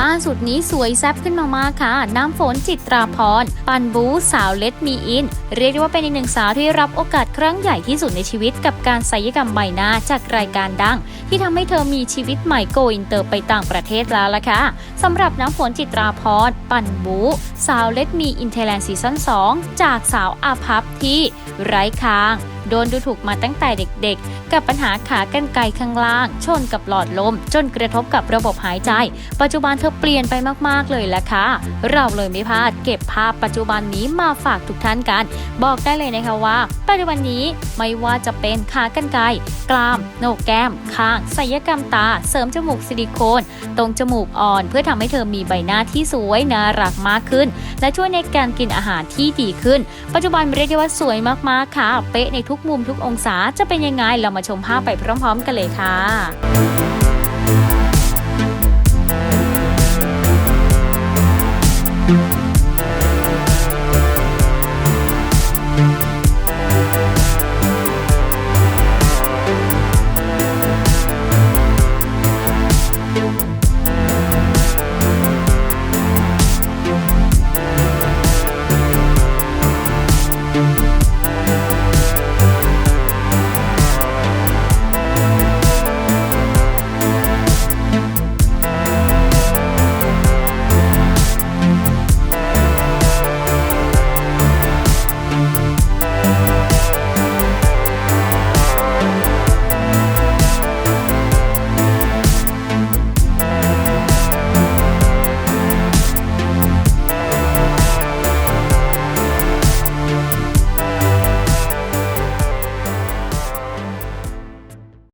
ล่าสุดนี้สวยแซ่บขึ้นมามากค่ะ น้ำฝนจิตราพร ปันบูสาวเลดมีอิน เรียกได้ว่าเป็นอีกหนึ่งสาวที่รับโอกาสครั้งใหญ่ที่สุดในชีวิตกับการศัลยกรรมใบหน้าจากรายการดัง ที่ทำให้เธอมีชีวิตใหม่โกอินเตอร์ไปต่างประเทศแล้วล่ะค่ะสำหรับน้ำฝนจิตราพร ปันบูสาวเลดมีอินเทแลนซีซั่น2จากสาวอาพับที่ไร้คาง โดนดูถูกมาตั้งแต่เด็กๆ กับปัญหาขากรรไกรข้างล่าง ชนกับหลอดลม จนกระทบกับระบบหายใจ ปัจจุบันเธอเปลี่ยนไปมากๆเลยแหละค่ะ เราเลยไม่พลาดเก็บภาพปัจจุบันนี้มาฝากทุกท่านกัน บอกได้เลยนะคะว่า ปัจจุบันนี้ไม่ว่าจะเป็นขากรรไกรกรามโหนกแก้มคางศัลยกรรมตา เสริมจมูกซิลิโคน ตรงจมูกอ่อน เพื่อทำให้เธอมีใบหน้าที่สวยน่ารักมากขึ้น และช่วยในการกินอาหารที่ดีขึ้น ปัจจุบันเรียกได้ว่าสวยมากๆค่ะ เป๊ะในทุกุกมุมทุกองศาจะเป็นยังไงเรามาชมภาพไปพร้อม ๆ กันเลยค่ะ Thank